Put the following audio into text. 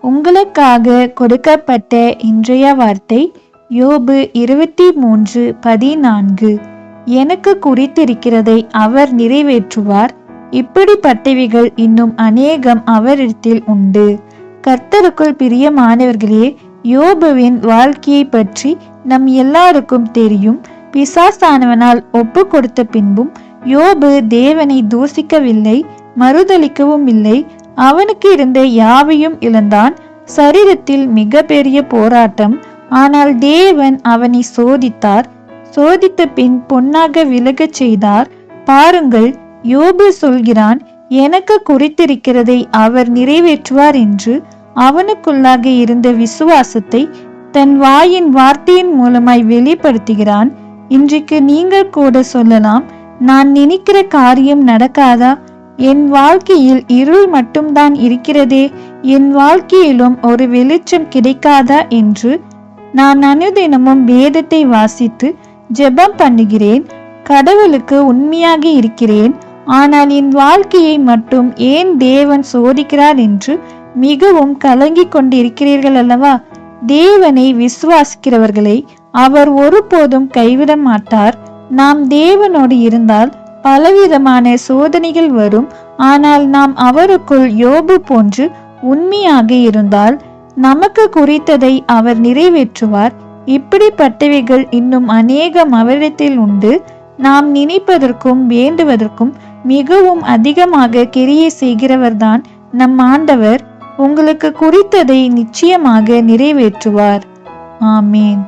உங்களுக்காக கொடுக்கப்பட்ட இன்றைய வார்த்தை யோபு இருபத்தி மூன்று பதினான்கு. எனக்கு குறித்திருக்கிறதை அவர் நிறைவேற்றுவார். இப்படிப்பட்டவைகள் இன்னும் அநேகம் அவரிடத்தில் உண்டு. கர்த்தருக்குள் பிரியமானவர்களே யோபுவின் வாழ்க்கையை பற்றி நம் எல்லாருக்கும் தெரியும். பிசாசானவனால் ஒப்பு கொடுத்த பின்பும் யோபு தேவனை தூசிக்கவில்லை மறுதளிக்கவும் இல்லை. அவனுக்கு இருந்த யாவையும் இழந்தான். சரீரத்தில் மிக பெரிய போராட்டம். ஆனால் தேவன் அவனை சோதித்தார். சோதித்த பின் பொன்னாக விலகச் செய்தார். பாருங்கள் யோபு சொல்கிறான் எனக்கு குறித்திருக்கிறதை அவர் நிறைவேற்றுவார் என்று. அவனுக்குள்ளாக இருந்த விசுவாசத்தை தன் வாயின் வார்த்தையின் மூலமாய் வெளிப்படுத்துகிறான். இன்றைக்கு நீங்கள் கூட சொல்லலாம் நான் நினைக்கிற காரியம் நடக்காதா? என் வாழ்க்கையில் இருள் மட்டும்தான் இருக்கிறதே. என் வாழ்க்கையிலும் ஒரு வெளிச்சம் கிடைக்காதா என்று நான் அனுதினமும் வேதத்தை வாசித்து ஜெபம் பண்ணுகிறேன். கடவுளுக்கு உண்மையாக இருக்கிறேன். ஆனால் என் வாழ்க்கையை மட்டும் ஏன் தேவன் சோதிக்கிறார் என்று மிகவும் கலங்கிக் கொண்டிருக்கிறீர்கள் அல்லவா? தேவனை விசுவாசிக்கிறவர்களை அவர் ஒருபோதும் கைவிட மாட்டார். நாம் தேவனோடு இருந்தால் பலவிதமான சோதனைகள் வரும். ஆனால் நாம் அவருக்குள் யோபு போன்று உண்மையாக இருந்தால் நமக்கு குறித்ததை அவர் நிறைவேற்றுவார். இப்படிப்பட்டவைகள் இன்னும் அநேகம் அவரிடத்தில் உண்டு. நாம் நினைப்பதற்கும் வேண்டுவதற்கும் மிகவும் அதிகமாக கிரியை செய்கிறவர்தான் நம் ஆண்டவர். உங்களுக்கு குறித்ததை நிச்சயமாக நிறைவேற்றுவார். ஆமேன்.